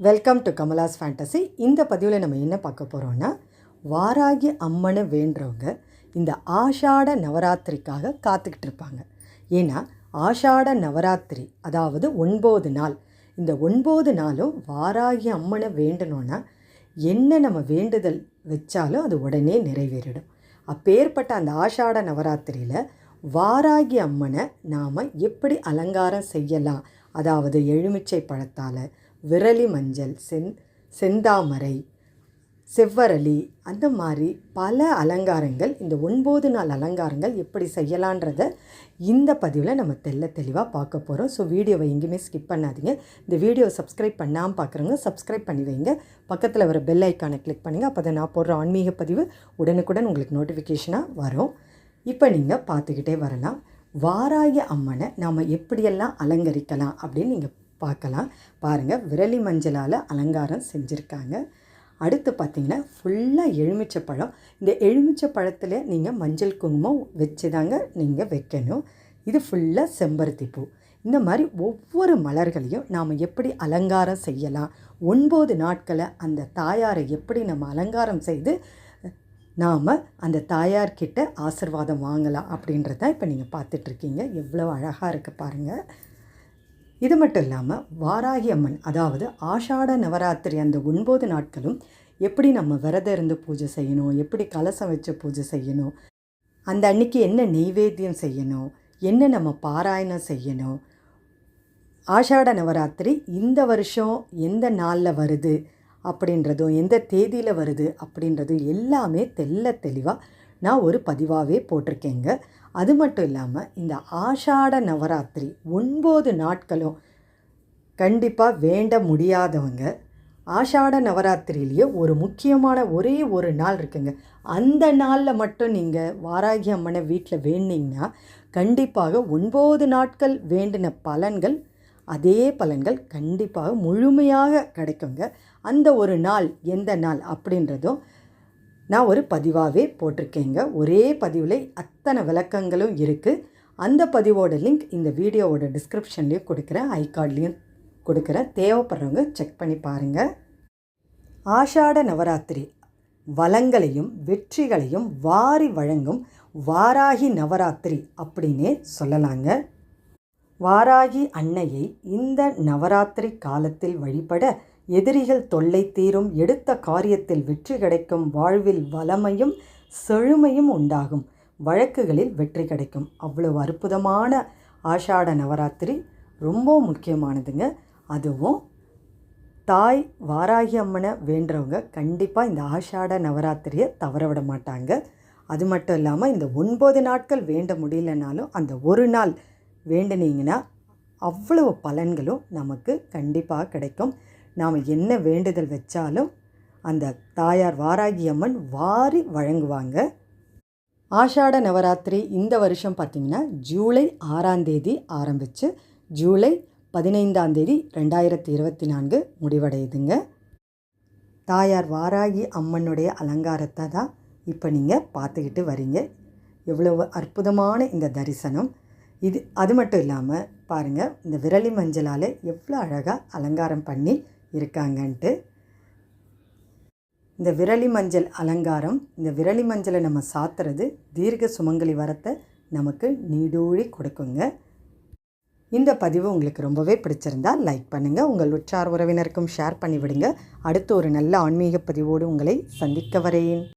Welcome to Kamala's fantasy இந்த பதிவில் நம்ம என்ன பார்க்க போகிறோன்னா வாராகி அம்மனை வேண்டுறவங்க இந்த ஆஷாட நவராத்திரிக்காக காத்துக்கிட்டு இருப்பாங்க. ஏன்னா ஆஷாட நவராத்திரி அதாவது ஒன்பது நாள் இந்த ஒன்பது நாளும் வாராகி அம்மனை வேண்டணும்னா என்ன நம்ம வேண்டுதல் வச்சாலும் அது உடனே நிறைவேறிடும். அப்பேற்பட்ட அந்த ஆஷாட நவராத்திரியில் வாராகி அம்மனை நாம் எப்படி அலங்காரம் செய்யலாம்? அதாவது எலுமிச்சை பழத்தால் விரலி மஞ்சள் செந் செந்தாமரை செவ்வரளி அந்த மாதிரி பல அலங்காரங்கள் இந்த ஒன்பது நாள் அலங்காரங்கள் எப்படி செய்யலான்றத இந்த பதிவில் நம்ம தெல்ல தெளிவாக பார்க்க போகிறோம் ஸோ வீடியோவை எங்கேயுமே ஸ்கிப் பண்ணாதீங்க. இந்த வீடியோ சப்ஸ்கிரைப் பண்ணாமல் பார்க்குறவங்க சப்ஸ்கிரைப் பண்ணி வைங்க. பக்கத்தில் வர பெல் ஐக்கானை கிளிக் பண்ணுங்கள் அப்போ தான் நான் போடுற ஆன்மீக பதிவு உடனுக்குடன் உங்களுக்கு நோட்டிஃபிகேஷனாக வரும். இப்போ நீங்கள் பார்த்துக்கிட்டே வரலாம். வாராய அம்மனை நாம் எப்படியெல்லாம் அலங்கரிக்கலாம் அப்படின்னு நீங்கள் பார்க்கலாம். பாருங்கள் விரலி மஞ்சளால் அலங்காரம் செஞ்சுருக்காங்க. அடுத்து பார்த்திங்கன்னா ஃபுல்லாக எலுமிச்சை பழம் இந்த எலுமிச்சை பழத்தில் நீங்கள் மஞ்சள் குங்குமம் வச்சு தாங்க நீங்கள் வைக்கணும். இது ஃபுல்லாக செம்பருத்தி பூ. இந்த மாதிரி ஒவ்வொரு மலர்களையும் நாம் எப்படி அலங்காரம் செய்யலாம்? ஒன்பது நாட்களை அந்த தாயாரை எப்படி நம்ம அலங்காரம் செய்து நாம் அந்த தாயார்கிட்ட ஆசிர்வாதம் வாங்கலாம் அப்படின்றத இப்போ நீங்கள் பார்த்துட்ருக்கீங்க. எவ்வளோ அழகாக இருக்குது பாருங்கள் இது மட்டும் இல்லாமல் வாராகி அம்மன் அதாவது ஆஷாட நவராத்திரி அந்த ஒன்பது நாட்களும் எப்படி நம்ம விரதம் இருந்து பூஜை செய்யணும் எப்படி கலசம் வச்சு பூஜை செய்யணும் அந்த அன்னைக்கு என்ன நெய்வேத்தியம் செய்யணும் என்ன நம்ம பாராயணம் செய்யணும் ஆஷாட நவராத்திரி இந்த வருஷம் எந்த நாளில் வருது அப்படின்றதும் எந்த தேதியில் வருது அப்படின்றதும் எல்லாமே தெல்ல தெளிவாக நான் ஒரு பதிவாகவே போட்டிருக்கேங்க. அது மட்டும் இல்லாமல் இந்த ஆஷாட நவராத்திரி ஒன்பது நாட்களும் கண்டிப்பாக வேண்ட முடியாதவங்க ஆஷாட நவராத்திரியிலேயே ஒரு முக்கியமான ஒரே ஒரு நாள் இருக்குங்க. அந்த நாளில் மட்டும் நீங்கள் வாராகி அம்மனை வீட்டில் வேண்டிங்கன்னா கண்டிப்பாக ஒன்பது நாட்கள் வேண்டின பலன்கள் அதே பலன்கள் கண்டிப்பாக முழுமையாக கிடைக்குங்க. அந்த ஒரு நாள் எந்த நாள் அப்படின்றதும் நான் ஒரு பதிவாகவே போட்டிருக்கேங்க. ஒரே பதிவில் அத்தனை விளக்கங்களும் இருக்குது அந்த பதிவோட லிங்க் இந்த வீடியோவோட டிஸ்கிரிப்ஷன்லேயும் கொடுக்குறேன். ஐ கார்ட்லேயும் கொடுக்குறேன். தேவைப்படுறவங்க செக் பண்ணி பாருங்கள் ஆஷாட நவராத்திரி. வளங்களையும் வெற்றிகளையும் வாரி வழங்கும் வாராகி நவராத்திரி அப்படின்னே சொல்லலாங்க. வாராகி அன்னையை இந்த நவராத்திரி காலத்தில் வழிபட எதிரிகள் தொல்லை தீரும் எடுத்த காரியத்தில் வெற்றி கிடைக்கும் வாழ்வில் வளமையும் செழுமையும் உண்டாகும். வழக்குகளில் வெற்றி கிடைக்கும். அவ்வளவு அற்புதமான ஆஷாட நவராத்திரி. ரொம்ப முக்கியமானதுங்க. அதுவும் தாய் வாராகி அம்மனை வேண்டுறவங்க கண்டிப்பாக இந்த ஆஷாட நவராத்திரியை தவற விட மாட்டாங்க. அது மட்டும் இல்லாமல் இந்த ஒன்பது நாட்கள் வேண்ட முடியலனாலும் அந்த ஒரு நாள் வேண்டினீங்கன்னா அவ்வளவு பலன்களும் நமக்கு கண்டிப்பாக கிடைக்கும். நாம் என்ன வேண்டுதல் வச்சாலும் அந்த தாயார் வாராகி அம்மன் வாரி வழங்குவாங்க. ஆஷாட நவராத்திரி இந்த வருஷம் பார்த்திங்கன்னா ஜூலை ஆறாம் தேதி ஆரம்பித்து ஜூலை பதினைந்தாம் தேதி ரெண்டாயிரத்தி இருபத்தி நான்கு முடிவடையுதுங்க. தாயார் வாராகி அம்மனுடைய அலங்காரத்தை தான் இப்போ நீங்கள் பார்த்துக்கிட்டு வரீங்க. எவ்வளவு அற்புதமான இந்த தரிசனம். இது அது மட்டும் இல்லாமல் பாருங்கள் இந்த விரலி மஞ்சளால் எவ்வளோ அழகாக அலங்காரம் பண்ணி இருக்காங்கன்ட்டு. இந்த விரலி மஞ்சள் அலங்காரம் இந்த விரலி மஞ்சளை நம்ம சாத்துறது தீர்க்க சுமங்கலி வரத்தை நமக்கு நீடூழி கொடுக்குங்க. இந்த பதிவு உங்களுக்கு ரொம்பவே பிடிச்சிருந்தா லைக் பண்ணுங்கள் உங்கள் உற்றார் உறவினருக்கும் ஷேர் பண்ணிவிடுங்க. அடுத்து ஒரு நல்ல ஆன்மீக பதிவோடு உங்களை சந்திக்க வரேன்.